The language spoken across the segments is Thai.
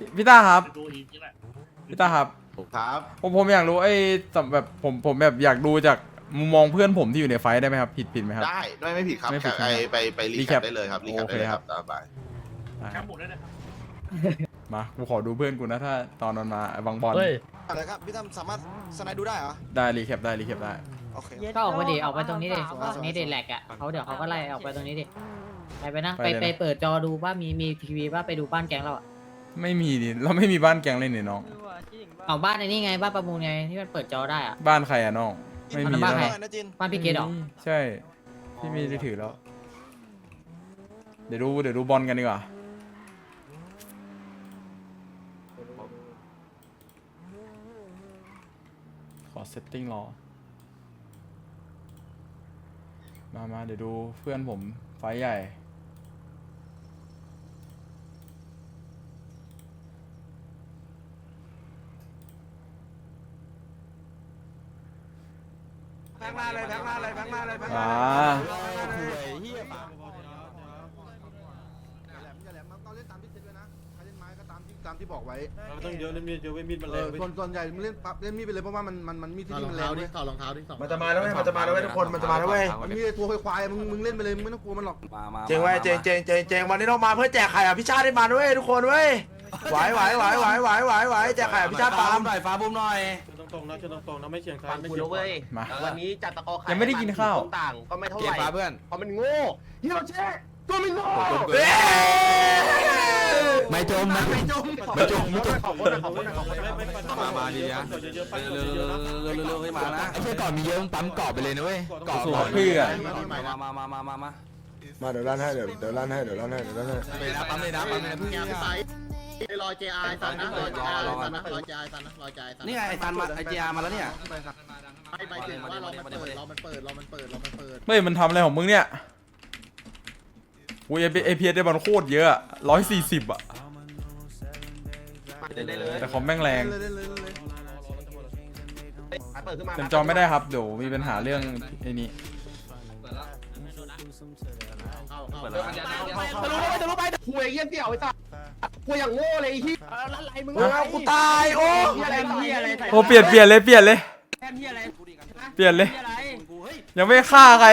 พี่พี่ต้าครับดูอีกนี่แหละพี่ต้าครับ ครับ ผมผมอยากรู้ไอ้สำแบบผมผมแบบอยากดูจากมุมมองเพื่อนผมที่อยู่ในไฟท์ได้ไหมครับผิดผิดไหมครับ ได้ไม่ไม่ผิดครับไม่ผิดไปไปไปรีรีแคแคปปได้เลยครับรีแคปโอเคได้เลยคครัรับ บตามไปได้แคปหมดได้เลยครับมากูขอดูเพื่อนกูนะถ้าตอนนอนมาบางบอลเฮ้ย อะไรครับพี่ตั้มสามารถสไนด์ดูได้เหรอ ได้รีแคปได้รีแคปได้โอเค ก็ออกมาดิออกไปตรงนี้ดิสวยๆตรงนี้ดิแหลกอะเขาเดี๋ยวเขาก็ไล่ออกไปตรงนี้ดิไปไปนั่งไปไปเลยไปนะเปิดจอดูว่ามีมีทีวีว่าไปดูบ้านแก๊งเราอะ ไม่มีดิเราไม่มีบ้านแกงเลยเนี่ยน้อง เอาบ้านในนี่ไงบ้านประมูลไงที่มันเปิดจอได้อะบ้านใครอะน้อง ไม่มีบ้านแล้วใครนะนะจินบ้านพี่เกดเหรอใช่พี่มีได้ถือแล้ว เดี๋ยวดูเดี๋ยวดูบอลกันดีกว่า ขอเซตติ้งรอ มามาเดี๋ยวดูเพื่อนผมไฟท์ใหญ่ แพงมาเลยแพงมาเลยแพงมาเลยแพงอ่าต้องเล่นตามที่เซ็ตไว้นะใครเล่นไม้ก็ตามที่ตามที่บอกไว้เราต้องเยอะเล่นมีดเยอะเว้ยมีดมันเอแรงอเว้ยส่วนส่วนใหญ่มึงเล่นปั๊บเล่นมีดไปเลยเพราะว่ามันมันมันมีดที่นี่มันแรงเว้ยต่อรองเท้าดิสองมันจะมาแล้วเว้ยมันจะมาแล้วเว้ยทุกคนมันจะมาแล้วเว้ยมันมีตัวควายๆมึงมึงเล่นไปเลยมึงไม่ต้องกลัวมันหรอกเจงเว้ยเจงเจงเจงเจงวันนี้ต้องมาเพื่อแจกไข่อะพี่ชาติได้มาด้วยทุกคนเว้ยไหวไหวไหวไหวไหวไหวไหวแจกไข่อะพี่ชาติฟาร์มหน่อยฟ้าบุ้มหน่อยเชิญ ตรงๆนะเชิญตรงๆนะไม่เฉียงซ้ายฟังไม่กูเฉียนะงขเว้วายมาวันนี้จัดตะกอไข่ยังไม่ได้กินข้าว ต่างก็ไม่เท่าเกีไหยร่ฟ้าเพื่อนเพราะมันโง่ฮิโรเช่ตัวมันโง่เอ้ยไม่จมนะ ไม่จมไม่จงไม่จงขอบคุณนะขอบคุณนะขอบคุณนะมามาดีนะเยอะๆไปเร็วเยอะๆนะๆเร็วๆเร็วๆให้มานะไอ้เชี่ยก่อนมีเยอะปั๊มกรอบไปเลยนะเว้ยกรอบสู้เพื่อนมามามามามามามาเดี๋ยวลั่นให้เดี๋ยวเดี๋ยวลั่นให้เดี๋ยวลั่นให้เดี๋ยวลั่นให้ ไปนะปั๊มเลยนะปั๊มเลยนะเพิ่ง รอเจไอซันนะรอเจไอซันนะรอเจไอซันนะรอเจไอซันนี่ไงไอ้ซันมาไอ้จีอาร์มาแล้วเนี่ยไปไปถึงว่าเรามันเปิดเรามันเปิดเรามันเปิดเรามันเปิดเฮ้ยมันทำอะไรของมึงเนี่ยอุ้ยเอพีเอสได้บอลโคตรเยอะร้อยสี่สิบอะได้เลยแต่คอมแม่งแรงเล่นเลยเล่นเลยเปิดขึ้นมาเต็มจอไม่ได้ครับเดี๋ยวมีปัญหาเรื่องไอ้นี้เปิดแล้วทะลุไปทะลุไปคุยเยี่ยมเดี่ยวไอ้สั สคุยอย่างโง่เลยไอ้ที่อะไรมึงเอากูตายโอ้เฮียอะไรเฮียอะไรโอ้เปลี่ยนเปลี่ยนเลยเปลี่ยนเลยแทนเฮียอะไรเปลี่ยนเลยเฮียอะไรยังไม่ฆ่าใคร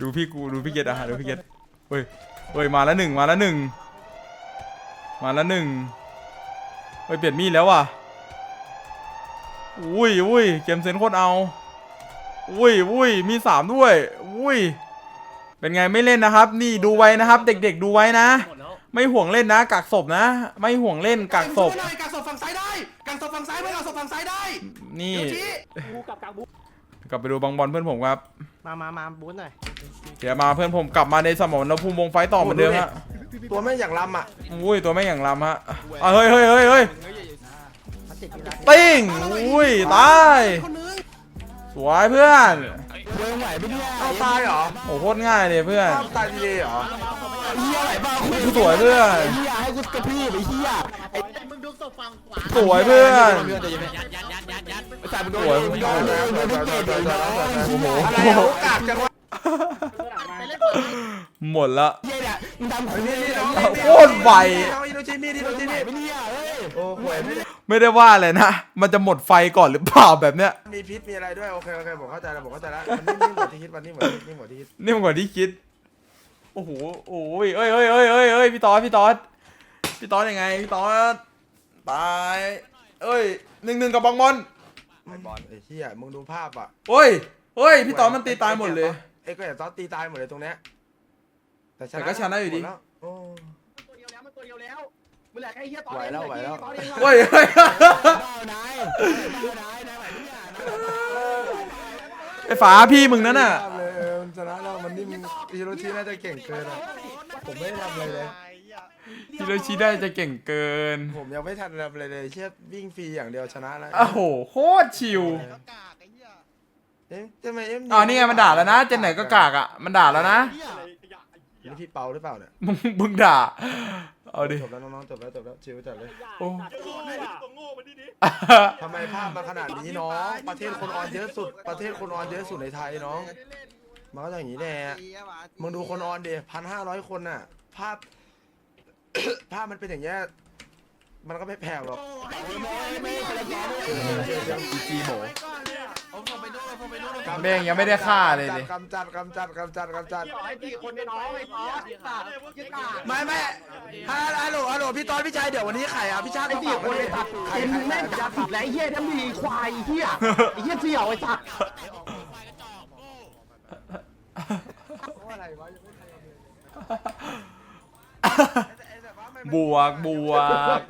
ดูพี่กูดูพี่เกดอะดูพี่เกดเฮ้ยเฮ้ยมาแล้วหนึ่งมาแล้วหนึ่งมาแล้วหนึ่งเฮ้ยเปลี่ยนมีดแล้วว่ะอุ้ยอุ้ยเกมเซนโคตรเอาอุ้ยอุ้ยมีสามด้วยอุ้ย เป็นไงไม่เล่นนะครับ นี่ดูไว้นะครับ เด็กๆดูไว้นะ หมดแล้วไม่ห่วงเล่นนะกักศพนะ ไม่ห่วงเล่นกักศพหน่อยกักศพฝั่งซ้ายได้กักศพฝั่งซ้ายไม่กักศพฝั่งซ้ายได้นี่เดี๋ยวชี้บูกับกลางบูกลับไปดูบางบอลเพื่อนผมครับมามามาบู๊หน่อย เดี๋ยวมาเพื่อนผมกลับมาในสมรภูมิวงไฟต่อเหมือนเดิมฮะตัวแม่งอย่างลำอะอุ้ยตัวไม่งอย่างลำฮะอะเฮ้ยเฮ้ยเฮ้ยเฮ้ยติ้งอุ้ยตายสวยเพื่อน เดินไหวไม่เนี่ยเอาตายเหรอโอ้โคตรง่ายเลยเพื่อนเอาตายดีเหรอเฮียไหวบ้าคุยสวยเพื่อนเฮียให้กูกระทืบไอ้เฮียไอ้มึงดูศพฝั่งขวาสวยเพื่อนเพื่อนจะยังไงยัดยัดยัดยัดยัดไอ้สายมึงโดนสวยมึงโดนเลยมึงโดนเกตเลยโอ้โหอะ ไรอะโอกาสจังวะหมดละเฮียเนี่ยมึงทำของนี่โคตรไวเอาอิโนจิมิอิโนจิไหวมิไม่เนี่ยเฮ้ยโอ้ห่วยไม่ได้ว่าเลยนะ มันจะหมดไฟก่อนหรือเปล่าแบบเนี้ย มีพิษมีอะไรด้วยโอเคโอเคผมเข้าใจแล้วผมเข้าใจแล้วมันนี่หมดที่คิดวันนี้หมดนี่หมดที่คิดนี่มันกว่าที่คิด โอ้โห โอ้ยเอ้ยเอ้ยเอ้ยเอ้ยเอ้ยพี่ตอดพี่ตอดพี่ตอดยังไง พี่ตอดตาย เอ้ยหนึ่งหนึ่งกับบางบอลไอ้บอลไอ้เหี้ยมึงดูภาพอะเฮ้ยเฮ้ย พี่ตอดมันตีตายหมดเลย ไอ้ก็อย่าตอนตีตายหมดเลยตรงเนี้ยแต่ก็ชนะอยู่ดี หมแล้วโอ้ตัวเดียวแล้วมันตัวเดียวแล้วมึงแหละไอ้เฮียต่อไหวแล้วไหวแล้วเฮ้ยเฮ้ยบ้านายบ้านายนายไหวเนี่ยไอ้ฝาพี่มึงนั่นน่ะ เลยเออมันชนะแล้วมันนี่มึงอิโรชิน่าจะเก่งเกินอะผมไม่ได้ทำอะไรเลย ฮิโรชิได้จะเก่งเกิน ผมยังไม่ทันทำอะไรเลยเชี่ยวิ่งฟรีอย่างเดียวชนะแล้ว โอ้โห โคตรชิว เอ๊ะทำไมเอ็มอ๋อนี่ไงมันด่าแล้วนะ เจนไหนก็กากอะ มันด่าแล้วนะ นี่พี่เปาหรือเปล่าเนี่ยมึงมึงด่า เอาดิ จบแล้วน้องๆจบแล้วจบแล้วชิวจัดเลยโอ้ตัวโง่มาดิดิทำไมภาพมาขนาดนี้น้องประเทศคนออนเยอะสุด ประเทศคนออนเยอะสุดในไทยน้องมันก็อย่างนี้แน่มึงดูคนออนเดีพันห้าร้อยคนน่ะ ภาพ ภาพมันเป็นอย่างเงี้ยมันก็ไม่แพงหรอก จีโบ เบ้งยังไม่ได้ฆ่าเลยดิกำจัดกำจัดกำจัดกำจัดไอ้พี่คนน้อยไอ้ซอสสัตว์ยี่กาดไม่ไม่ฮัลฮัลโหลฮัลโหลพี่ตอนพี่ชายเดี๋ยววันนี้ไข่อะพี่ชาติไอ้สี่คนเลยสัตว์ไข่เอ็มไข่แม่งพี่จัชาบติผิดแล้วไอ้เหี้ยน้ำดีควายไอ้เหี้ยไอ้เหี้ยเสี่ยวไอ้สัตว์บวกบวก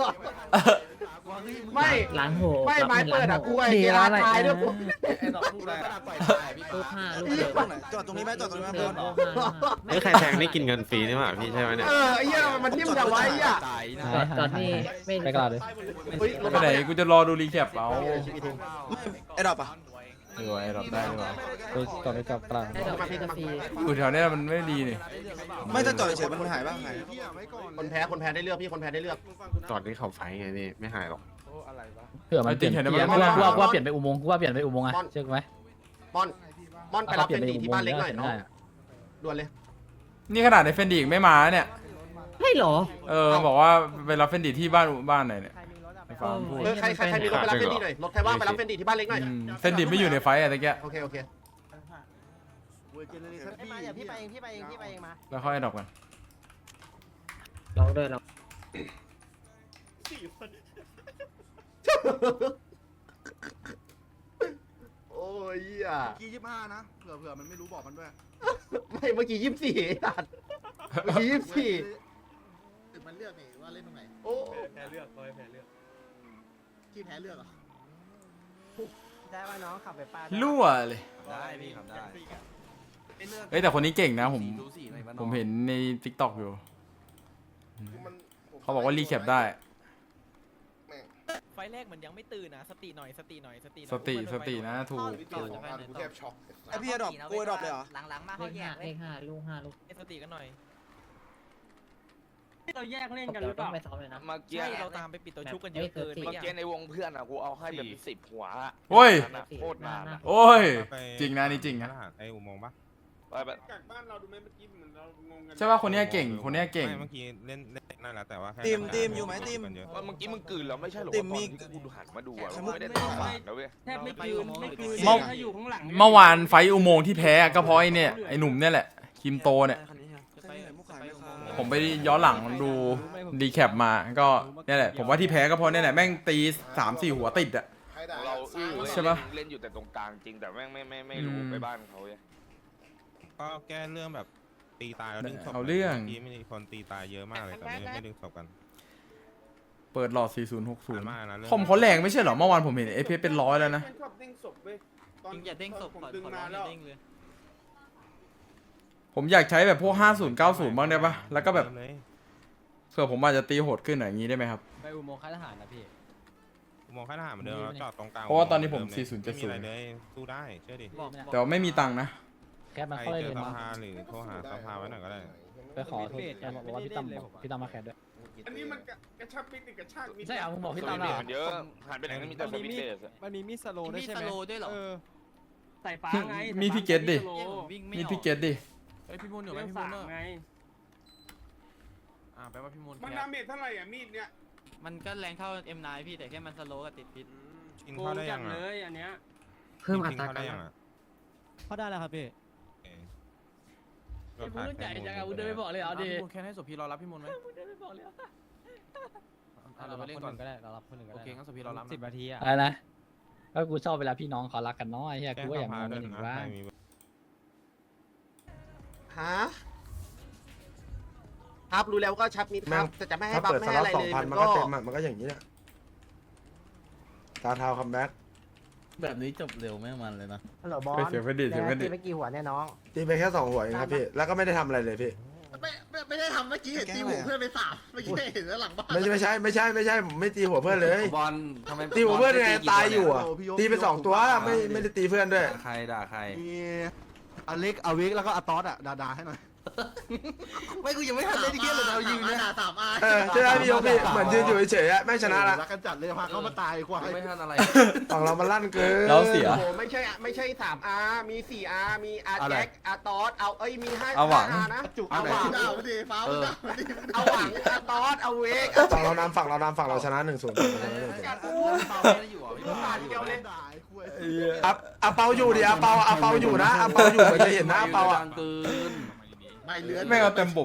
ไม่ล้างโหไม่ไม้เปิดอะกูไอ้ดีเกียแล้วร์ตายด้วยกูลูกห้าลูกเดี๋เดียยววจอดตรงนี้ไหมจอดตรงนี้ไหมเดิเพื่อนนลูกห้าเฮ้ยใครแทงนี่กินเงินฟรีนี่หว่าพี่ใช่ไหมเนี่ยเออไอ้เหี้ยมันทิ่มอย่างไว้อะจอดจอดนี่ไม่ไปกระดาษเลยเฮ้ยรถไปไหนกูจะรอดูรีแคปเอาไอ้ดอกปะเออไอ้รับได้หรือเปล่าไปจอดไปกับกลางให้ดอกพี่กาแฟอยู่แถวเนี้ยมันไม่ดีนี่ไม่ถ้าจอดเฉยๆมันหายบ้างหายพี่อะไว้ก่อนคนแพ้คนแพ้ได้เลือกพี่คนแพ้ได้เลือกจอดที่เขาไฟไงพี่ไม่หายหรอก เผื่อมันเปลี่ยนไอ้เปลี่ยนจริงเห็นไหมกูว่ากูว่ากูว่าเปลี่ยนไปอุโมงค์กูว่าเปลี่ยนไปอุโมงค์อะเชื่อไหมมอนมอนไปรับเปลี่ยเป็นนไปดีอุที่โมงบ้านค์เล็กหน่อยได้เนาะอะด่วนเลย นี่ขนาดในเฟนดีไม่มาเนี่ยให้เหรอ เออบอกว่าไปรับเฟนดีที่บ้านบ้านไหนเนี่ยไอ้ฟาร์มพูดเออใครใครใครมีรถไปรับเฟนดีหน่อยรถใครว่างไปรับเฟนดีที่บ้านเล็กหน่อยอืมเฟนดีไม่อยู่ในไฟต์อะตะเกียโอเคโอเคเวอร์เจเนอเรชั่นมาอย่าพี่ไปเองพี่ไปเองพี่ไปเองมาแล้วค่อยดรอปกันลองด้วยลอง โอ้ยเหี้ยกี่ยี่ห้านะเผื่อเผื่อมันไม่รู้บอกมันด้วยไม่เมื่อกี้ยี่สิบสี่ตัดเมื่อกี้ยี่สิบสี่ตึกมันเลือกนี่ว่าเล่นตรงไหนโอ้แพ้เลือกเขาให้แพ้เลือกที่แพ้เลือกเหรอได้ว่าน้องขับไปป้ารั่วเลย ได้พี่ขับได้เอ้ยแต่คนนี้เก่งนะ ผมผมเห็นในทิกตอกอยู่เขาบอกว่ารีแคปได้ ไฟแรกมันยังไม่ตื่นนะ สติหน่อยสติหน่อยสติหน่สอยติอุ้มสมันไวๆติหอยนะถูกไอพี่ดอกกูดอกเลยเหรอหลังๆมาเขาแยกเลขห้าลูกห้าลูกให้สติกันหน่อยเราแยกเล่นกันหรือเปล่าต้องไปซ้อมเลยนะเมื่อกี้ใช่เราตามไปปิดตัวชุบกันเยอะเกินเมื่เมื่อเมื่อกี้กี้ในวงเพื่อนอะกูเอาให้แบบสิบหัวอะโอ้ยนั่นอะโคตรนานอะโอ้ยจริงนะนี่จริงนะไอ้อุโมงค์ปะ ไปแบบจากบ้านเราดูไหมเมื่อกี้เหมือนเรางงกันใช่ป่ะคนเนี้ยเก่งคนเนี้ยเก่ง ไม่เมื่อกี้เล่นเล่นนั่นแหละแต่ว่าแค่ทีมทีมอยู่ไหมทีม กันเยอะ ว่าเมื่อกี้มึงกลืนแล้วไม่ใช่หรอติวะมตอนมีที่กูหันมาดูอะไข่มึมุงกไม่ได้ตั้งหลังนะเว้ยแทบไม่คืนไม่คืนเมื่ออยู่ข้างหลังเมื่อวานไฟท์อุโมงค์ที่แพ้ก็เพราะไอ้เนี่ยไอ้หนุ่มเนี่ยแหละคิมโตเนี่ย ผมไปย้อนหลังดูดีแคปมาก็เนี่ยแหละผมว่าที่แพ้ก็เพราะเนี่ยแหละแม่งตีสามสี่หัวติดอะ เราอื้อเว้ยใช่ปะเล่นอยู่แต่ตรงกลางจริงแต่แม่งไม่ไม่ไม่รู้อืม ไปบ้านเขาเว้ย ก็แก้เรื่องแบบตีตายแล้วดึงศพเอาเรื่อง มื่กี้มีคนตีตายเยอะมากเลยแต่ไม่ไม่ดึงศพกันเปิดหลอดผ่านมานะ4060เรื่องคอมเขาแรงไม่ใช่เหรอ เมื่อวานผมเห็นเอฟเป็นร้อยแล้วนะชอบเด้งศพเว้ยตอนอย่าเด้งศพผมขอดึงขอมาร้องอแล้วย่าเด้งเลยผมอยากใช้แบบพวก 50 90 บ้างได้ปะแล้วก็แบบเลยเผื่อผมอาจจะตีโหดขึ้นหน่อยอย่างนี้ได้ไหมครับ ไปอุโมงค์ค่ายทหารนะพี่อุโมองค่ายทหารเหมือนเดิมแล้วจอดตรงกลางเพราะว่าตอนนี้ผมเดิเลย40ไม่มีอะไรเลยสู้ได้เชื่อดิบอกแต่ว่าไม่มีตังค์นะ แค่มาใครเข้าเจเลอยสมาภาหรือโทรหาสภาไว้หน่อยก็ได้ ไปขอโทษแกบอกว่าพี่ตั้มบอกพี่ตั้มมาแคสด้วย อันนี้มันกระชับมิดกระชากมิดใช่เอามึงบอกสพี่วิตั้มตเหรช์อมันเยอะหันไปไหนก็มีแต่สวิตช์เดสอะมันมีมีสโลมีสโลด้วยเหรอใส่ฟ้าไงมีพี่เกตดิวิ่งไม่มีออกพี่เกตดิเฮ้ยพี่มูนอยู่ไหมพี่มูนเนอะอ่าแปลว่าพี่มูนมันแพ้ดาเมจเท่าไหร่อะมีดเนี่ย มันก็แรงเท่า M9 พี่แต่แค่มันสโลกับติดพิษกินเข้าได้ยังอะอันเนี้ยเพิ่มอักินตราเข้าการได้ยังอะเขาได้แล้วครับพี่ โอเคพูดใหญ่จังอะมึงเดินไปบอกเลยเอาดิพี่มูนแค่ให้ศพพี่รอรับพี่มูนไหมเดินไปบอกเลยอะเราไปเล่นก่อนก็ได้เรารับคนหนึ่งก็โอได้เคงั้นศพพี่รอรับสิบนะนาทีอะอะไรนะก็กูชอบเวลาพี่น้องเขารักกันเนาะไอ้เหี้ยแก้กูก็อยากสมภาองด้กัวนยหนึ่งนะบ้างใครมีฮะครับรู้แล้วก็ชับมิดครับแต่จะไม่ให้ถ้าบัฟเปิดไม่สให้ล็ออะตไรสองเลยพันมัมันนก็ก็เต็มอะมันก็อย่างนี้แหละตาเท้าคัมแบ็ก แบบนี้จบเร็วไม่มันเลยนะฮัลโหลบอลเสียงไม่ดีเสียงไม่ดีตีไปกี่หัวเนี่ยน้อง ตีไปแค่สองหัวเองครับพี่ แล้วก็ไม่ได้ทำอะไรเลยพี่ ไม่ไม่ไม่ได้ทำเมื่อกี้เห็นตีหูเพื่อนไปสามเมื่อกี้เห็นแล้วหลังบ้านไม่ใช่ไม่ใช่ไม่ใช่ไม่ใช่ผมไม่ตีหัวเพื่อนเลย บอลทำไมตีหัวเพื่อนไงตายอยู่อะ ตีไปสองตัวไม่ไม่ได้ตีเพื่อนด้วย ใครด่าใคร มีอเล็กอเวกแล้วก็อาตอสอะด่าๆให้หน่อย ไม่กูยังไม่ทันเล่นเที่ยเลยเรายืนนะนะสามอาเออใช่ไหมพี่ยกพี่เหมือนยืนอยู่เฉยๆอะแม่งชนะละรักกันจัดเลยพาเขามาตายควายไม่ทันอะไรฝั่งเรามันลั่นเกินแล้วเสีย โอ้โหไม่ใช่ไม่ใช่สามอาร์มีสี่อาร์มีอาร์อะไร แจ็คอาร์ตอสเอาเอ้ยมีห้าเอาหวังห้า R นะจุกเอาหวังดาวดีฟ้าดาวดีเอาหวังอาร์ตอสเอาเวกฝั่งเรานำฝั่งเรานำฝั่งเราชนะหนึ่งศูนย์บาทเดียวเลยด่าไอ้ควายอะอะเปาอยู่ดิอะเปาอะเปาอยู่นะอะเปาอยู่เหมือนจะเห็นนะอะเปาอะ ไม่เลือนแม่เอาเต็มบ